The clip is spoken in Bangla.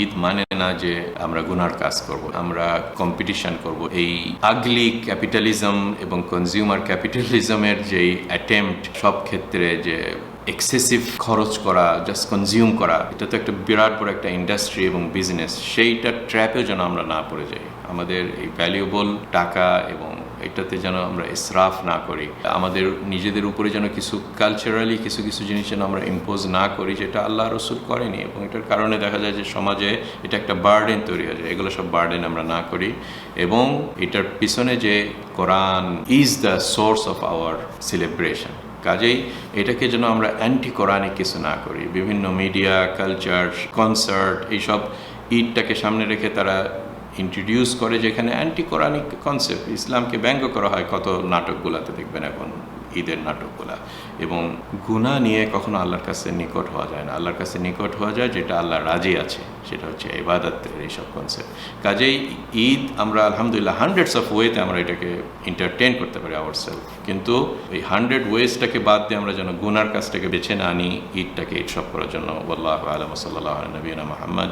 ঈদ মানে না যে আমরা গুনার কাজ করব, আমরা কম্পিটিশন করব। এই আগলি ক্যাপিটালিজম এবং কনজিউমার ক্যাপিটালিজমের যেই অ্যাটেম্পট সব ক্ষেত্রে যে এক্সেসিভ খরচ করা জাস্ট কনজিউম করা, এটা তো একটা বিরাট বড় একটা ইন্ডাস্ট্রি এবং বিজনেস সেইটা ট্র্যাপেও যেন আমরা না পড়ে যাই। আমাদের এই ভ্যালুয়েবল টাকা এবং এটাতে যেন আমরা ইসরাফ না করি। আমাদের নিজেদের উপরে যেন কিছু কালচারালি কিছু কিছু জিনিস যেন আমরা ইম্পোজ না করি, যেটা আল্লাহ রসুল করেনি। এবং এটার কারণে দেখা যায় যে সমাজে এটা একটা বার্ডেন তৈরি হয়ে যায়। এগুলো সব বার্ডেন আমরা না করি। এবং এটার পিছনে যে Quran is the source of our celebration কাজেই এটাকে যেন আমরা অ্যান্টি কোরআনিক কিছু না করি। বিভিন্ন মিডিয়া কালচার কনসার্ট এইসব ঈদটাকে সামনে রেখে তারা ইন্ট্রোডিউস করে যেখানে অ্যান্টি কোরআনিক কনসেপ্ট ইসলামকে ব্যঙ্গ করা হয়, কত নাটকগুলাতে দেখবেন এখন, ঈদের নাটকগুলা। এবং গুণা নিয়ে কখনো আল্লাহর কাছে নিকট হওয়া যায় না। আল্লাহর কাছে নিকট হওয়া যায় যেটা আল্লাহ রাজি আছে, সেটা হচ্ছে ইবাদতের এইসব কনসেপ্ট কাজেই ঈদ আমরা আলহামদুলিল্লাহ হান্ড্রেডস অফ ওয়েতে আমরা এটাকে এন্টারটেন করতে পারি আওয়ার সেলফ কিন্তু এই হান্ড্রেড ওয়েজটাকে বাদ দিয়ে আমরা যেন গুনার কাজটাকে বেছে না আনি, ঈদটাকে ঈদ সব করার জন্য বল্লাহ আলম সাল্লাহ নবীনা মোহাম্মদ।